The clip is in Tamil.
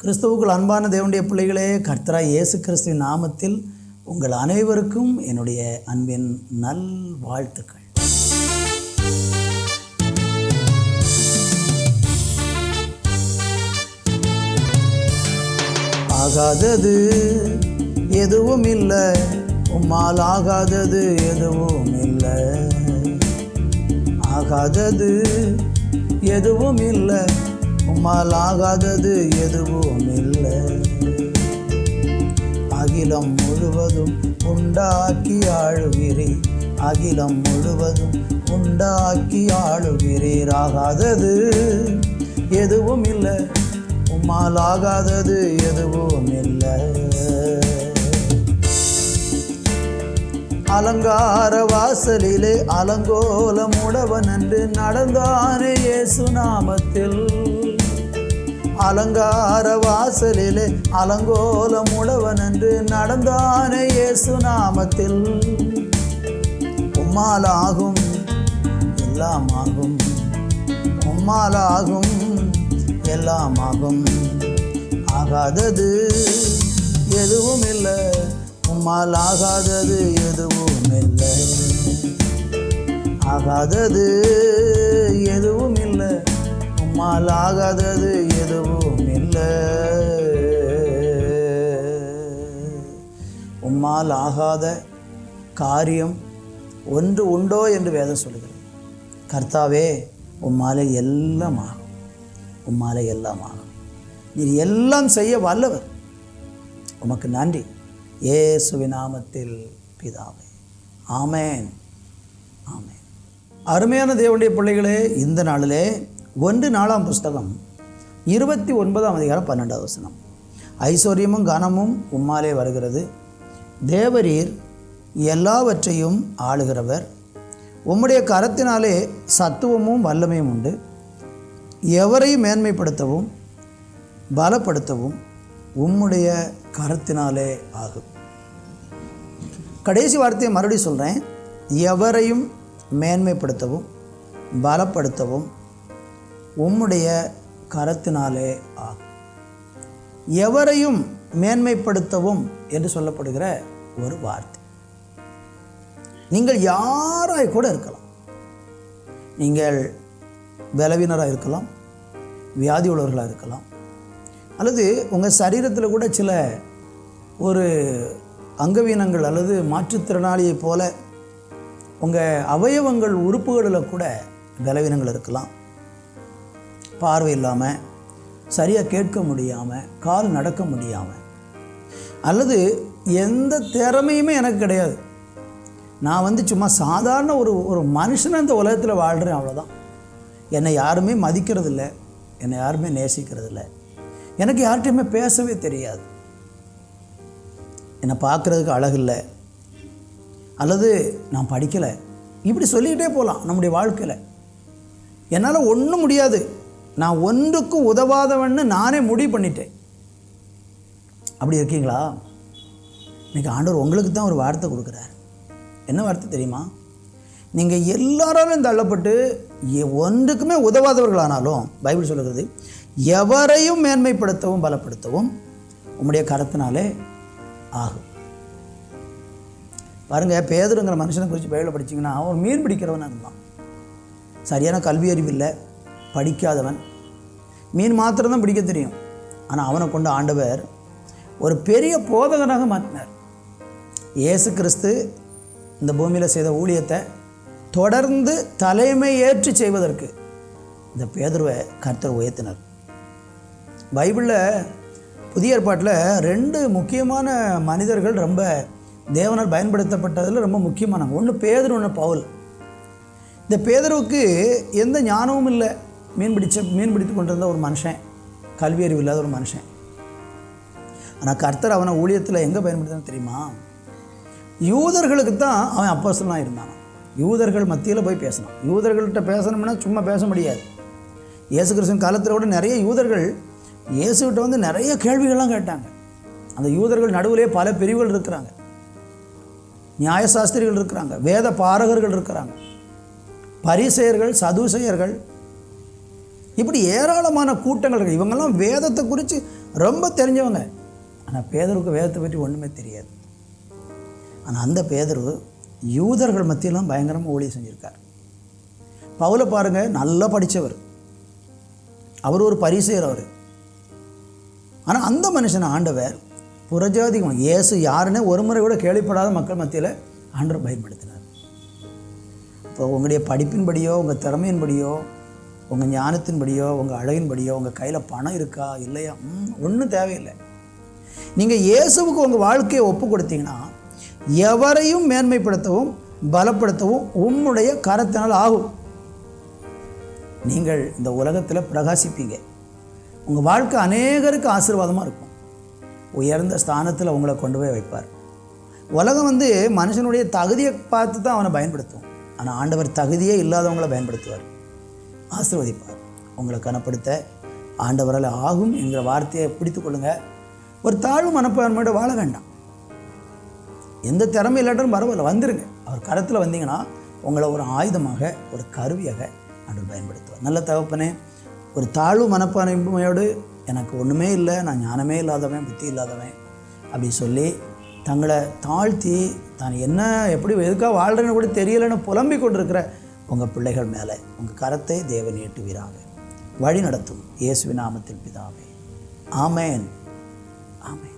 கிறிஸ்துவுக்குள் அன்பான தேவனுடைய பிள்ளைகளே கர்த்தரா இயேசு கிறிஸ்துவின் நாமத்தில் உங்கள் அனைவருக்கும் என்னுடைய அன்பின் நல் வாழ்த்துக்கள். ஆகாதது எதுவும் இல்லை உம்மால் ஆகாதது எதுவும் இல்லை. ஆகாதது எதுவும் இல்லை உம்மால் ஆகாதது எதுவும் இல்லை அகிலம் முழுவதும் உண்டாக்கி ஆளுகிறீர். அகிலம் முழுவதும் உண்டாக்கி ஆளுகிறீர் ஆகாதது எதுவும் இல்லை உம்மால் ஆகாதது எதுவும் இல்லை அலங்கார வாசலிலே அலங்கோலம் உடவன் என்று நடந்தானே இயேசு நாமத்தில். அலங்கார வாசலிலே அலங்கோலம் உடவன் என்று நடந்தானே இயேசு நாமத்தில். உம்மாலாகும் எல்லாமாகும். உம்மாலாகும் எல்லாமாகும். ஆகாதது எதுவும் இல்லை உம்மால் ஆகாதது எதுவும் இல்லை ஆகாதது எதுவும் நம்மால் உம்மால் ஆகாதது எதுவும் இல்லை. உம்மால் ஆகாத காரியம் ஒன்று உண்டோ என்று வேதம் சொல்கிறது கர்த்தாவே உம்மாலே எல்லாம் ஆகும். உம்மாலே எல்லாம் ஆகும். நீர் எல்லாம் செய்ய வல்லவர். உமக்கு நன்றி. ஏசுவி நாமத்தில் பிதாவே. ஆமேன். ஆமேன். அருமையான தேவனுடைய பிள்ளைகளே இந்த நாளிலே ஒன்று நாலாம் புஸ்தகம் இருபத்தி ஒன்பதாம் அதிகாரம் பன்னெண்டாவது வசனம். ஐஸ்வர்யமும் கனமும் உம்மாலே வருகிறது. தேவரீர் எல்லாவற்றையும் ஆளுகிறவர். உம்முடைய கரத்தினாலே சத்துவமும் வல்லமையும் உண்டு. எவரையும் மேன்மைப்படுத்தவும் பலப்படுத்தவும் உம்முடைய கரத்தினாலே ஆகும். கடைசி வார்த்தையை மறுபடியும் சொல்கிறேன் எவரையும் மேன்மைப்படுத்தவும் பலப்படுத்தவும் உம்முடைய கரத்தினாலே ஆகும் எவரையும் மேன்மைப்படுத்தவும் என்று சொல்லப்படுகிற ஒரு வார்த்தை. நீங்கள் யாராய் கூட இருக்கலாம். நீங்கள் பலவீனராக இருக்கலாம் வியாதி உள்ளவர்களாக இருக்கலாம் அல்லது உங்கள் சரீரத்தில் கூட சில ஒரு அங்கவீனங்கள் அல்லது மாற்றுத்திறனாளியைப் போல உங்கள் அவயவங்கள் உறுப்புகளில் கூட பலவீனங்கள் இருக்கலாம். பார்வை இல்லாமல் சரியாக கேட்க முடியாமல் கால் நடக்க முடியாமல் அல்லது எந்த திறமையுமே எனக்கு கிடையாது. நான் வந்து சும்மா சாதாரண ஒரு ஒரு மனுஷன் இந்த உலகத்தில் வாழ்கிறேன் அவ்வளோதான் என்னை யாருமே மதிக்கிறதில்ல என்னை யாருமே நேசிக்கிறதில்ல. எனக்கு யார்கிட்டையுமே பேசவே தெரியாது. என்னை பார்க்குறதுக்கு அழகில்லை அல்லது நான் படிக்கலை. இப்படி சொல்லிக்கிட்டே போகலாம் நம்முடைய வாழ்க்கையில். என்னால் ஒன்றும் முடியாது. நான் ஒன்றுக்கும் உதவாதவன்னு நானே முடிவு பண்ணிட்டேன். அப்படி இருக்கீங்களா? இன்றைக்கி ஆண்டவர் உங்களுக்கு தான் ஒரு வார்த்தை கொடுக்குறார். என்ன வார்த்தை தெரியுமா? நீங்கள் எல்லாராலும் தள்ளப்பட்டு எ- ஒன்றுக்குமே உதவாதவர்களானாலும் பைபிள் சொல்லுகிறது எவரையும் மேன்மைப்படுத்தவும் பலப்படுத்தவும் உம்முடைய கரத்தினாலே ஆகும். பாருங்கள் பேதருங்கிற மனுஷனை குறித்து பைபிளை படிச்சீங்கன்னா அவன் மீன் பிடிக்கிறவனாக இருந்தான். சரியான கல்வி அறிவு இல்லை. படிக்காதவன். மீன் மாத்திரம்தான் பிடிக்க தெரியும். ஆனால் அவனை கொண்டு ஆண்டவர் ஒரு பெரிய போதகனாக மாற்றினார். இயேசு கிறிஸ்து இந்த பூமியில் செய்த ஊழியத்தை தொடர்ந்து தலைமை ஏற்று செய்வதற்கு இந்த பேதர்வை கர்த்தர் உயர்த்தினார். பைபிளில் புதிய ஏற்பாட்டில் ரெண்டு முக்கியமான மனிதர்கள் ரொம்ப தேவனால் பயன்படுத்தப்பட்டதில் ரொம்ப முக்கியமானவங்க. ஒன்று பேதர் ஒன்று பவுல். இந்த பேதருவுக்கு எந்த ஞானமும் இல்லை. மீன் பிடிச்ச மீன் பிடித்து கொண்டிருந்த ஒரு மனுஷன் கல்வி அறிவு இல்லாத ஒரு மனுஷன். ஆனால் கர்த்தர் அவனை ஊழியத்தில் எங்கே பயன்படுத்தினா தெரியுமா? யூதர்களுக்கு தான் அவன் அப்போசலாக இருந்தான். யூதர்கள் மத்தியில் போய் பேசணும். யூதர்கள்ட்ட பேசணும்னா சும்மா பேச முடியாது. இயேசு கிறிஸ்துவின் காலத்தில் கூட நிறைய யூதர்கள் இயேசுகிட்ட வந்து நிறைய கேள்விகள்லாம் கேட்டாங்க. அந்த யூதர்கள் நடுவிலே பல பிரிவுகள் இருக்கிறாங்க. நியாயசாஸ்திரிகள் இருக்கிறாங்க. வேத பாரகர்கள் இருக்கிறாங்க. பரிசெயர்கள் சதுசெயர்கள் இப்படி ஏராளமான கூட்டங்கள் இருக்குது இவங்கெல்லாம் வேதத்தை குறித்து ரொம்ப தெரிஞ்சவங்க. ஆனால் பேதருக்கு வேதத்தை பற்றி ஒன்றுமே தெரியாது. ஆனால் அந்த பேதர் யூதர்கள் மத்தியெல்லாம் பயங்கரமாக ஊழியம் செஞ்சுருக்கார். பவுல பாருங்க நல்லா படித்தவர் அவர் ஒரு பரிசெயர் அவர். ஆனால் அந்த மனுஷனை ஆண்டவர் புறஜாதி இயேசு யாருன்னு ஒரு முறை கூட கேள்விப்படாத மக்கள் மத்தியில் ஆண்டவர் பயன்படுத்தினார். இப்போ உங்களுடைய படிப்பின்படியோ உங்கள் திறமையின்படியோ உங்கள் ஞானத்தின்படியோ உங்கள் அழகின்படியோ உங்கள் கையில் பணம் இருக்கா இல்லையா? ஒன்றும் தேவையில்லை. நீங்கள் இயேசுவுக்கு உங்கள் வாழ்க்கையை ஒப்பு கொடுத்தீங்கன்னா எவரையும் மேன்மைப்படுத்தவும் பலப்படுத்தவும் உம்முடைய கரத்தினால் ஆகும். நீங்கள் இந்த உலகத்தில் பிரகாசிப்பீங்க. உங்கள் வாழ்க்கை அநேகருக்கு ஆசீர்வாதமாக இருக்கும். உயர்ந்த ஸ்தானத்தில் உங்களை கொண்டு போய் வைப்பார். உலகம் வந்து மனுஷனுடைய தகுதியை பார்த்து தான் அவனை பயன்படுத்தும். ஆனால் ஆண்டவர் தகுதியே இல்லாதவங்களை பயன்படுத்துவார். ஆசீர்வதிப்பார். உங்களை கனப்படுத்த ஆண்டவரால் ஆகும் என்கிற வார்த்தையை பிடித்து கொள்ளுங்க. ஒரு தாழ்வு மனப்பான்மையோட வாழ வேண்டாம். எந்த திறமை இல்லாட்டாலும் பரவாயில்ல வந்துருங்க. அவர் கரத்தில் வந்தீங்கன்னா உங்களை ஒரு ஆயுதமாக ஒரு கருவியாக ஆண்டவர் பயன்படுத்துவார். நல்ல தகப்பனே ஒரு தாழ்வு மனப்பான்மையோடு எனக்கு ஒன்றுமே இல்லை நான் ஞானமே இல்லாதவன் புத்தி இல்லாதவன் அப்படி சொல்லி தங்களை தாழ்த்தி தான் என்ன எப்படி எதுக்காக வாழ்கிறேன்னு கூட தெரியலைன்னு புலம்பிக் கொண்டிருக்கிற உங்கள் பிள்ளைகள் மேலே உங்கள் கரத்தை தேவன் ஏற்றுவீராக. வழி நடத்தும் இயேசுவின் நாமத்தில் பிதாவே. ஆமேன். ஆமேன்.